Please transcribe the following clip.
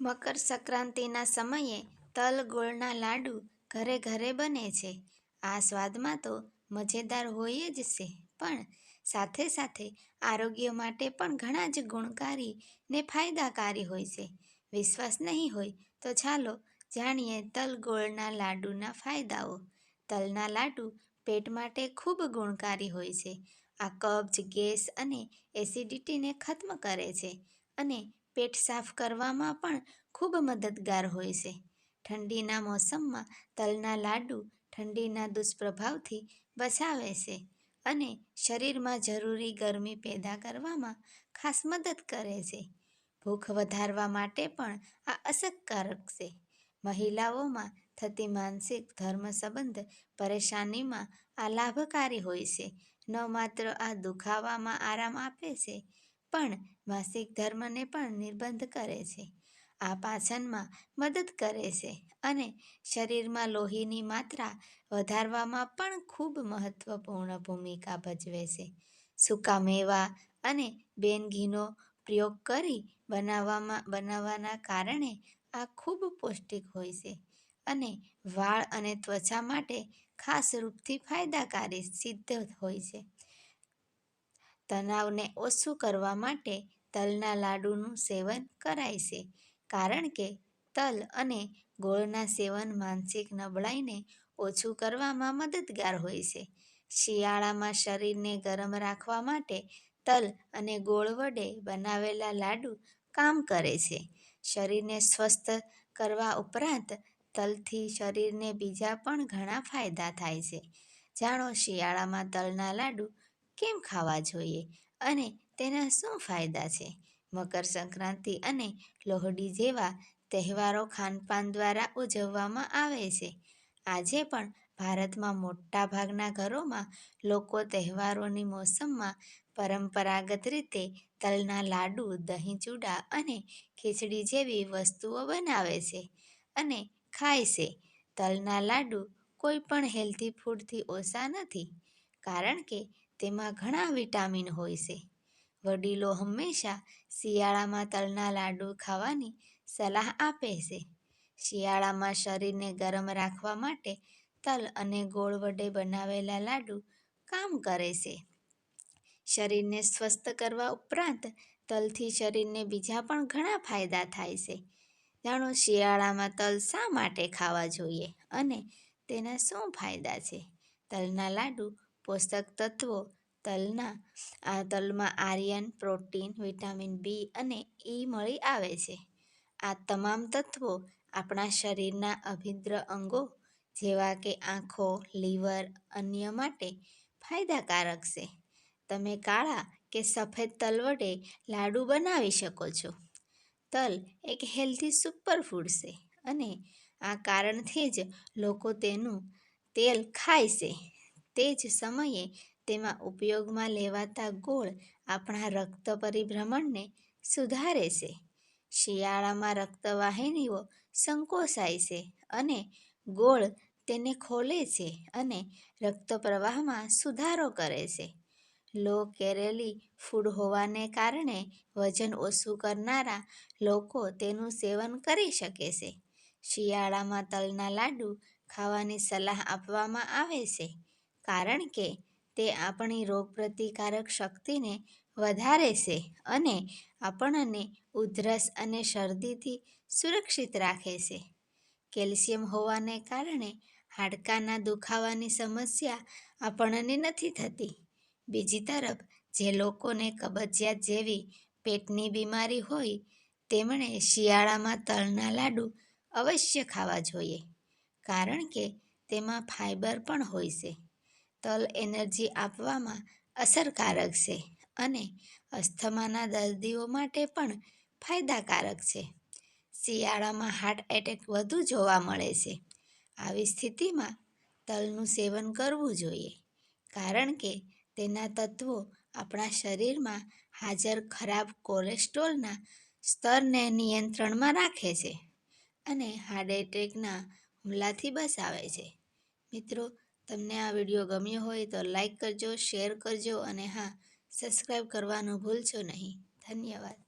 મકર સંક્રાંતિના સમયે તલ, ગોળના લાડુ ઘરે ઘરે બને છે. આ સ્વાદમાં તો મજેદાર હોય જ છે, પણ સાથે સાથે આરોગ્ય માટે પણ ઘણા જ ગુણકારી ને ફાયદાકારી હોય છે. વિશ્વાસ નહીં હોય તો ચાલો જાણીએ તલ, ગોળના લાડુના ફાયદાઓ. તલના લાડુ પેટ માટે ખૂબ ગુણકારી હોય છે. આ કબજ, ગેસ અને એસિડિટીને ખત્મ કરે છે અને પેટ સાફ કરવામાં પણ ખૂબ મદદગાર હોય છે. ઠંડીના મોસમમાં તલના લાડુ ઠંડીના દુષ્પ્રભાવથી બચાવે છે અને શરીરમાં જરૂરી ગરમી પેદા કરવામાં ખાસ મદદ કરે છે. ભૂખ વધારવા માટે પણ આ અસરકારક છે. મહિલાઓમાં થતી માનસિક ધર્મ સંબંધ પરેશાનીમાં આ લાભકારી હોય છે. ન માત્ર આ દુખાવામાં આરામ આપે છે પણ માસિક ધર્મને પણ નિર્બંધ કરે છે. આ પાચનમાં મદદ કરે છે અને શરીરમાં લોહીની માત્રા વધારવામાં પણ ખૂબ મહત્વપૂર્ણ ભૂમિકા ભજવે છે. સૂકા મેવા અને બેનઘીનો પ્રયોગ કરી બનાવવામાં, બનાવવાના કારણે આ ખૂબ પૌષ્ટિક હોય છે અને વાળ અને ત્વચા માટે ખાસ રૂપથી ફાયદાકારી સિદ્ધ હોય છે. તણાવને ઓછું કરવા માટે તલના લાડુનું સેવન કરાય છે. કારણ કે તલ અને ગોળના સેવન માનસિક નબળાઈને ઓછું કરવામાં મદદગાર હોય છે. શિયાળામાં શરીરને ગરમ રાખવા માટે તલ અને ગોળ વડે બનાવેલા લાડુ કામ કરે છે. શરીરને સ્વસ્થ કરવા ઉપરાંત તલથી શરીરને બીજા પણ ઘણા ફાયદા થાય છે. જાણો શિયાળામાં તલના લાડુ કેમ ખાવા જોઈએ અને તેના શું ફાયદા છે? મકર સંક્રાંતિ અને લોહડી જેવા તહેવારો ખાનપાન દ્વારા ઉજવવામાં આવે છે. આજે પણ ભારતમાં મોટાભાગના ઘરોમાં લોકો તહેવારોની મોસમમાં પરંપરાગત રીતે તલના લાડુ દહીં ચૂડા અને ખીચડી જેવી વસ્તુઓ બનાવે છે અને ખાય છે. તલના લાડુ કોઈ પણ હેલ્ધી ફૂડથી ઓછા નથી, કારણ કે તેમાં ઘણા વિટામિન હોય છે. વડીલો હંમેશા શિયાળામાં તલના લાડુ ખાવાની સલાહ આપે છે. શિયાળામાં શરીરને ગરમ રાખવા માટે તલ અને ગોળ વડે બનાવેલા લાડુ કામ કરે છે. શરીરને સ્વસ્થ કરવા ઉપરાંત તલથી શરીરને બીજા પણ ઘણા ફાયદા થાય છે. જાણો શિયાળામાં તલ શા માટે ખાવા જોઈએ અને તેના શું ફાયદા છે? તલના લાડુ પોષક તત્વો તલના, આ તલમાં આર્યન, પ્રોટીન, વિટામિન બી અને ઈ મળી આવે છે. આ તમામ તત્વો આપણા શરીરના અભિદ્ર અંગો જેવા કે આંખો, લીવર, અન્ય માટે ફાયદાકારક છે. તમે કાળા કે સફેદ તલ વડે લાડુ બનાવી શકો છો. તલ એક હેલ્ધી સુપરફૂડ છે અને આ કારણથી જ લોકો તેનું તેલ ખાય છે. તે જ સમયે તેમાં ઉપયોગમાં લેવાતા ગોળ આપણા રક્ત પરિભ્રમણને સુધારે છે. શિયાળામાં રક્તવાહિનીઓ સંકોચાય છે અને ગોળ તેને ખોલે છે અને રક્ત પ્રવાહમાં સુધારો કરે છે. લો કેરેલી ફૂડ હોવાને કારણે વજન ઓછું કરનારા લોકો તેનું સેવન કરી શકે છે. શિયાળામાં તલના લાડુ ખાવાની સલાહ આપવામાં આવે છે. કારણ કે તે આપણી રોગપ્રતિકારક શક્તિને વધારે છે અને આપણને ઉધરસ અને શરદીથી સુરક્ષિત રાખે છે. કેલ્શિયમ હોવાને કારણે હાડકાના દુખાવાની સમસ્યા આપણને નથી થતી. બીજી તરફ, જે લોકોને કબજિયાત જેવી પેટની બીમારી હોય, તેમણે શિયાળામાં તલના લાડુ અવશ્ય ખાવા જોઈએ, કારણ કે તેમાં ફાઇબર પણ હોય છે. તલ એનર્જી આપવામાં અસરકારક છે અને અસ્થમાના દર્દીઓ માટે પણ ફાયદાકારક છે. શિયાળામાં હાર્ટ એટેક વધુ જોવા મળે છે. આવી સ્થિતિમાં તલનું સેવન કરવું જોઈએ, કારણ કે તેના તત્વો આપણા શરીરમાં હાજર ખરાબ કોલેસ્ટ્રોલના સ્તરને નિયંત્રણમાં રાખે છે અને હાર્ટ એટેકના હુમલાથી બચાવે છે. મિત્રો તમને આ વીડિયો ગમ્યો હોય તો લાઈક કરજો, શેર કરજો અને હા સબસ્ક્રાઈબ કરવાનું ભૂલશો નહીં. ધન્યવાદ.